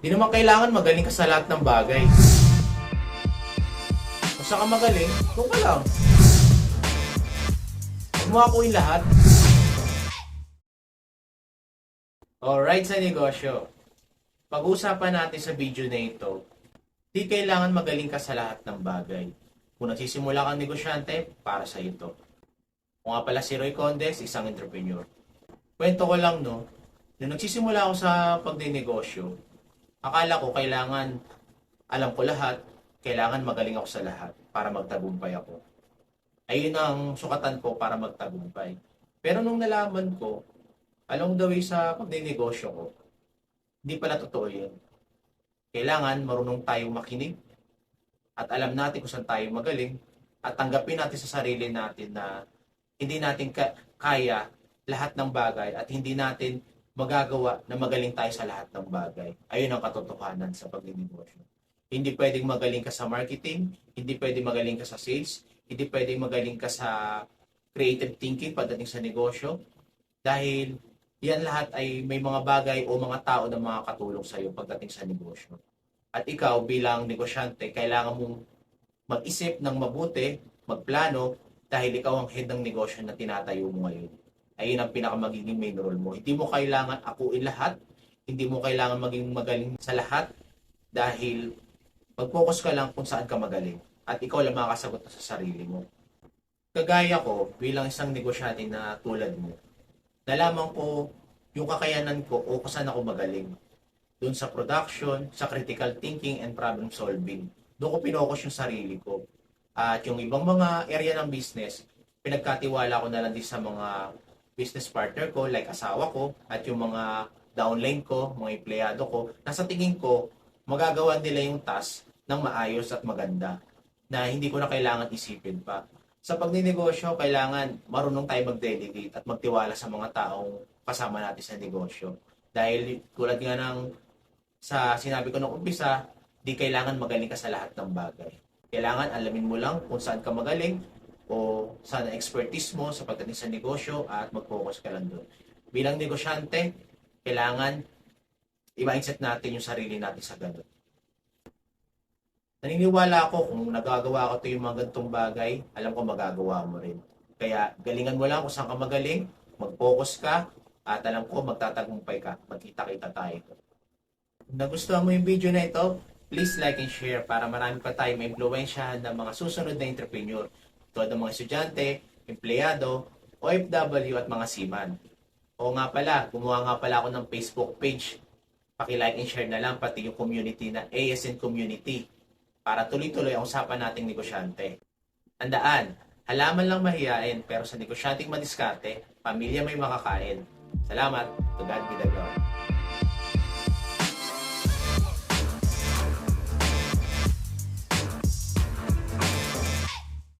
Di naman kailangan magaling ka sa lahat ng bagay. Saan ka magaling, kung ka lang. Huwag mo akuin lahat. Alright sa negosyo. Pag-uusapan natin sa video na ito, di kailangan magaling ka sa lahat ng bagay. Kung nagsisimula kang negosyante, para sa ito. Kung nga pala si Roy Condes, isang entrepreneur. Kwento ko lang, no? Nung nagsisimula ako sa pagdinegosyo, akala ko kailangan alam ko lahat, kailangan magaling ako sa lahat para magtagumpay ako. Ayun ang sukatan ko para magtagumpay. Pero nung nalaman ko, along the way sa pagdinegosyo ko, hindi pala totoo yun. Kailangan marunong tayong makinig at alam natin kung saan tayo magaling at tanggapin natin sa sarili natin na hindi natin ka- kaya lahat ng bagay at hindi natin magagawa na magaling tayo sa lahat ng bagay. Ayun ang katotohanan sa pagninegosyo. Hindi pwedeng magaling ka sa marketing, hindi pwedeng magaling ka sa sales, hindi pwedeng magaling ka sa creative thinking pagdating sa negosyo dahil yan lahat ay may mga bagay o mga tao na makakatulong sa iyo pagdating sa negosyo. At ikaw bilang negosyante, kailangan mong mag-isip ng mabuti, magplano, dahil ikaw ang head ng negosyo na tinatayo mo ngayon. Ayun ang pinakamagiging main role mo. Hindi mo kailangan akuin lahat, hindi mo kailangan maging magaling sa lahat, dahil mag-focus ka lang kung saan ka magaling. At ikaw lang makakasagot sa sarili mo. Kagaya ko, bilang isang negosyante na tulad mo, nalaman ko yung kakayanan ko o kung saan ako magaling. Doon sa production, sa critical thinking and problem solving. Doon ko pinokus yung sarili ko. At yung ibang mga area ng business, pinagkatiwala ko na lang din sa mga business partner ko, like asawa ko, at yung mga downline ko, mga empleyado ko, na sa tingin ko, magagawa nila yung task ng maayos at maganda na hindi ko na kailangan isipin pa. Sa pagninegosyo, kailangan marunong tayo mag-delegate at magtiwala sa mga taong kasama natin sa negosyo. Dahil tulad nga ng sa sinabi ko nung umpisa, di kailangan magaling ka sa lahat ng bagay. Kailangan alamin mo lang kung saan ka magaling o ang expertise mo sa pagdating sa negosyo at mag-focus ka lang doon. Bilang negosyante, kailangan i-mindset natin yung sarili natin sa ganun. Naniniwala ako kung nagagawa ko ito yung mga ganitong bagay, alam ko magagawa mo rin. Kaya galingan mo lang kung saan ka magaling, mag-focus ka, at alam ko magtatagumpay ka, magkita-kita tayo. Kung nagustuhan mo yung video na ito, please like and share para marami pa tayo ma-impluensyahan ng mga susunod na entrepreneur tulad ng mga estudyante, empleyado, OFW at mga seaman. O nga pala, gumawa nga pala ako ng Facebook page. Paki-like and share na lang pati yung community na ASN Community para tuloy-tuloy ang usapan nating negosyante. Tandaan, halaman lang mahiyain pero sa negosyanteng madiskarte, pamilya may makakain. Salamat. To God be the glory.